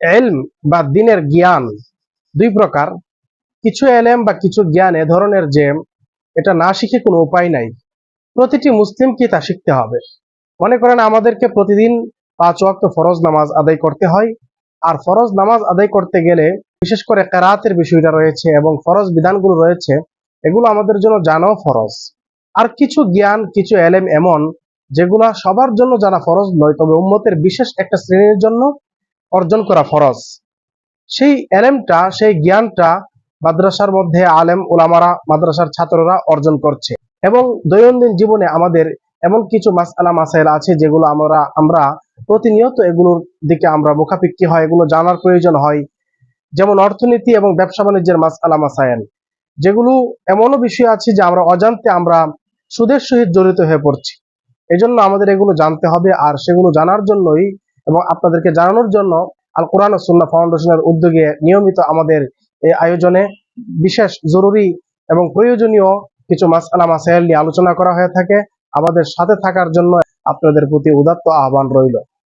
এলম বা দিনের জ্ঞান, দুই প্রকার। কিছু এলেম বা কিছু জ্ঞান এ ধরনের যে এটা না শিখে কোনো উপায় নাই। প্রতিটি মুসলিমকে তা শিখতে হবে? মনে করেন আমাদেরকে প্রতিদিন পাঁচ ওয়াক্ত ফরজ নামাজ আদায় করতে হয়। আর ফরজ নামাজ আদায় করতে গেলে বিশেষ করে কেরাতের বিষয়টা রয়েছে এবং ফরজ বিধানগুলো রয়েছে, এগুলো আমাদের জন্য জানাও ফরজ। আর কিছু জ্ঞান, কিছু এলেম এমন, যেগুলা সবার জন্য জানা ফরজ নয়, তবে উম্মতের বিশেষ একটা শ্রেণির জন্য অর্জন করা ফরজ। সেই এলেমটা, সেই জ্ঞানটা মাদ্রাসার মধ্যে আলেম ওলামারা মাদ্রাসার ছাত্ররা অর্জন করছে। এবং দৈনন্দিন জীবনে আমাদের এমন কিছু মাসালা মাসাইল আছে যেগুলো আমরা আমরা প্রতিনিয়ত এগুলোর দিকে আমরা মুখাপিক্ষি হয়, এগুলো জানার প্রয়োজন হয়। যেমন অর্থনীতি এবং ব্যবসা বাণিজ্যের মাসালা মাসাইল। যেগুলো এমনও বিষয় আছে যে আমরা অজান্তে আমরা সুদের সহিত জড়িত হয়ে পড়ছি। এজন্য আমাদের এগুলো জানতে হবে আর সেগুলো জানার জন্যই এবং আপনাদেরকে জানানোর জন্য আল কোরআন সুন্না ফাউন্ডেশনের উদ্যোগে নিয়মিত আমাদের এই আয়োজনে বিশেষ জরুরি এবং প্রয়োজনীয় কিছু মাসালা মাসাইল নিয়ে আলোচনা করা হয়ে থাকে। আমাদের সাথে থাকার জন্য আপনাদের প্রতি উদাত্ত আহ্বান রইল।